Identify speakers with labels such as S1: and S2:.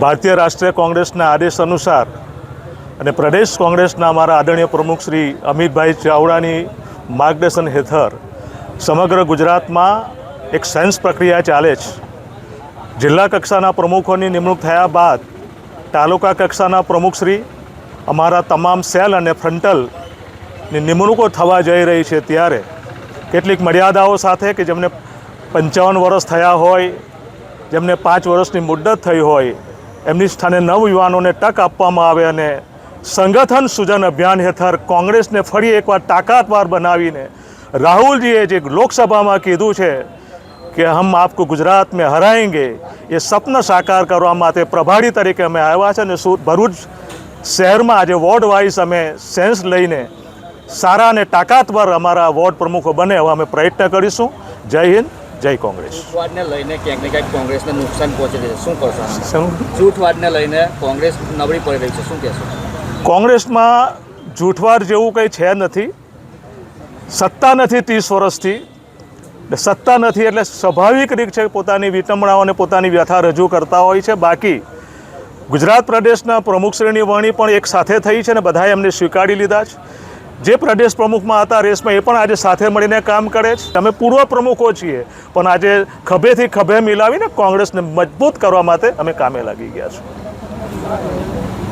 S1: ભારતીય રાષ્ટ્રીય કોંગ્રેસના આદેશ અનુસાર અને પ્રદેશ કોંગ્રેસના અમારા આદરણીય પ્રમુખ શ્રી અમિતભાઈ ચાવડાની માર્ગદર્શન હેઠળ સમગ્ર ગુજરાતમાં એક સેન્સ પ્રક્રિયા ચાલે છે. જિલ્લા કક્ષાના પ્રમુખોની નિમણૂક થયા બાદ તાલુકા કક્ષાના પ્રમુખશ્રી અમારા તમામ સેલ અને ફ્રન્ટલની નિમણૂકો થવા જઈ રહી છે ત્યારે કેટલીક મર્યાદાઓ સાથે કે જેમને પંચાવન વર્ષ થયા હોય, જેમને પાંચ વર્ષની મુદ્દત થઈ હોય એમની સ્થાને નવયુવાનોને તક આપવામાં આવે અને સંગઠન સૂજન અભિયાન હેઠળ કોંગ્રેસને ફરી એકવાર તાકાતવાર બનાવીને રાહુલજીએ જે લોકસભામાં કીધું છે કે હમ આપકો ગુજરાત મેં હરાएंगे એ સપન સાકાર કરવા માટે પ્રભારી તરીકે અમે આવ્યા છે અને ભરૂચ શહેરમાં આજે વોર્ડ વાઇઝ અમે સેન્સ લઈને સારા અને તાકાતવાર અમારા વોર્ડ પ્રમુખો બને એવા અમે પ્રયત્ન કરીશું. જય હિન્દ. જય કોંગ્રેસ.
S2: જૂથવાદને લઈને ક્યાંક ને ક્યાંક કોંગ્રેસને નુકસાન પહોંચી રહ્યું છે. શું કરશો?
S1: શું?
S2: જૂથવાદને લઈને કોંગ્રેસ નબળી પડી રહી છે. શું કહેશો?
S1: કોંગ્રેસમાં જૂઠવાર જેવું કંઈ છે નથી. સત્તા નથી ત્રીસ વર્ષથી. એટલે સત્તા નથી એટલે સ્વાભાવિક રીત છે પોતાની વિટંબણાઓને પોતાની વ્યથા રજૂ કરતા હોય છે. બાકી ગુજરાત પ્રદેશના પ્રમુખશ્રીની વણી પણ એક સાથે થઈ છે અને બધાએ એમને સ્વીકારી લીધા છે. જે પ્રદેશ પ્રમુખમાં હતા રેસમાં એ પણ આજે સાથે મળીને કામ કરે છે. અમે પૂર્વ પ્રમુખો છીએ, પણ આજે ખભેથી ખભે મિલાવીને કોંગ્રેસને મજબૂત કરવા માટે અમે કામે લાગી ગયા છીએ.